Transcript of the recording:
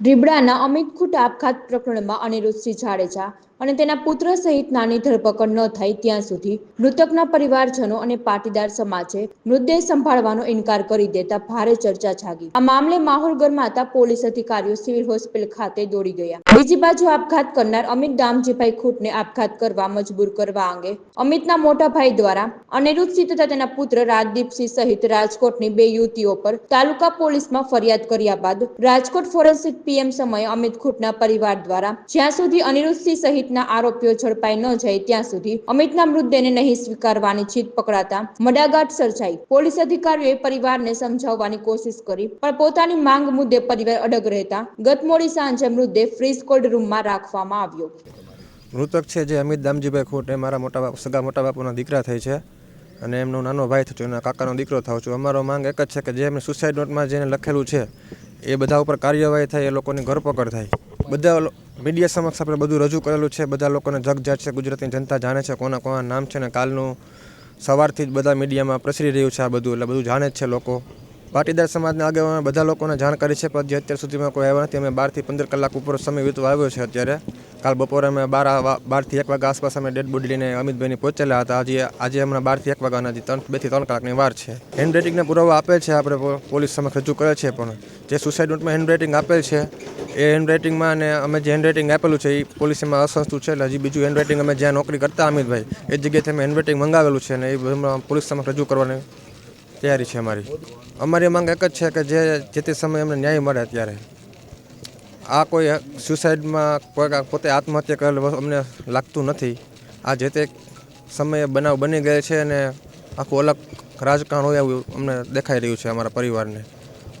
રીબડાના અમિત ખુટ આપઘાત પ્રકરણમાં અનિરુદ્ધસિંહ જાડેજા અને તેના પુત્ર સહિત નાની ધરપકડ ન થાય ત્યાં સુધી મૃતકના પરિવારજનો અને પાટીદાર સમાજે મૃતદેહ સંભાળવાનો ઇનકાર કરી દેતા ભારે ચર્ચા જાગી. આ મામલે માહોલ ગરમાતા પોલીસ અધિકારીઓ સિવિલ હોસ્પિટલ ખાતે દોડી ગયા. બીજી બાજુ આપઘાત કરનાર અમિત દામજીભાઈ ખૂટને આપઘાત કરવા મજબૂર કરવા અંગે અમિતના મોટા ભાઈ દ્વારા અનિરુદ્ધસિંહ તથા તેના પુત્ર રાજદીપસિંહ સહિત રાજકોટની બે યુવતીઓ પર તાલુકા પોલીસમાં ફરિયાદ કર્યા બાદ રાજકોટ ફોરેન્સિક પીએમ સમયે અમિત ખૂટના પરિવાર દ્વારા જ્યાં સુધી અનિરુદ્ધસિંહ સહિતના આરોપીઓ ઝડપાઈ ન જાય ત્યાં સુધી અમિતના મૃતદેહને નહીં સ્વીકારવાની જીત પકડાતા મડાગાટ સર્જાઈ. પોલીસ અધિકારીઓએ પરિવારને સમજાવવાની કોશિશ કરી, પણ પોતાની માંગ મુદ્દે પરિવાર અડગ રહેતા ગત મોડી સાંજે મૃતદેહ ફ્રીઝ કોલ્ડ રૂમમાં રાખવામાં આવ્યો. મૃતક છે જે અમિત દામજીભાઈ ખોટ એ મારા મોટા બાપ, સગા મોટા બાપુના દીકરા થઈ છે અને એમનો નાનો ભાઈ થયો, એના કાકાનો દીકરો થાવ છું. અમારો માંગ એક જ છે કે જે એમને સુસાઇડ નોટમાં જેને લખેલું છે એ બધા ઉપર કાર્યવાહી થાય, એ લોકોની ધરપકડ થાય. બધા મીડિયા સમક્ષ આપણે બધું રજૂ કરેલું છે, બધા લોકોને જગજાત છે, ગુજરાતની જનતા જાણે છે કોના કોના નામ છે ને કાલનું સવારથી જ બધા મીડિયામાં પ્રસરી રહ્યું છે આ બધું, એટલે બધું જાણે જ છે લોકો. પાટીદાર સમાજના આગેવાનો બધા લોકોને જાણ કરી છે, પણ જે અત્યાર સુધીમાં કોઈ આવ્યા નથી. અમે બારથી પંદર કલાક ઉપર સમય વીતવા આવ્યો છે અત્યારે. કાલ બપોરે અમે બાર બારથી એક વાગ્યા આસપાસ અમે ડેડ બોડી લઈને અમિતભાઈની પહોંચેલા હતા. આજે આજે હમણાં બારથી એક વાગ્યાના હજી ત્રણ બેથી ત્રણ કલાકની વાર છે. હેન્ડ રાઇટિંગના પુરાવા આપે છે આપણે પોલીસ સમક્ષ રજૂ કરે છે પણ જે સુસાઇડ નોટમાં હેન્ડ રાઇટિંગ આપેલ છે, એ હેન્ડ રાઇટિંગમાં અને અમે જે હેન્ડ રાઇટિંગ આપેલું છે, એ પોલીસમાં અસંસ્તુ છે. એટલે હજી બીજું હેન્ડ રાઇટિંગ અમે જ્યાં નોકરી કરતા અમિતભાઈ, એ જગ્યાએથી અમે હેન્ડ રાઇટિંગ મંગાવેલું છે અને એ પોલીસ સમક્ષ રજૂ કરવાની તૈયારી છે અમારી. અમારી માંગ એક જ છે કે જે જે તે સમયે અમને ન્યાય મળે અત્યારે. આ કોઈ સુસાઇડમાં કોઈ પોતે આત્મહત્યા કરેલ અમને લાગતું નથી. આ જે તે સમયે બનાવ બની ગયેલ છે અને આખું અલગ રાજકારણ હોય એવું અમને દેખાઈ રહ્યું છે અમારા પરિવારને.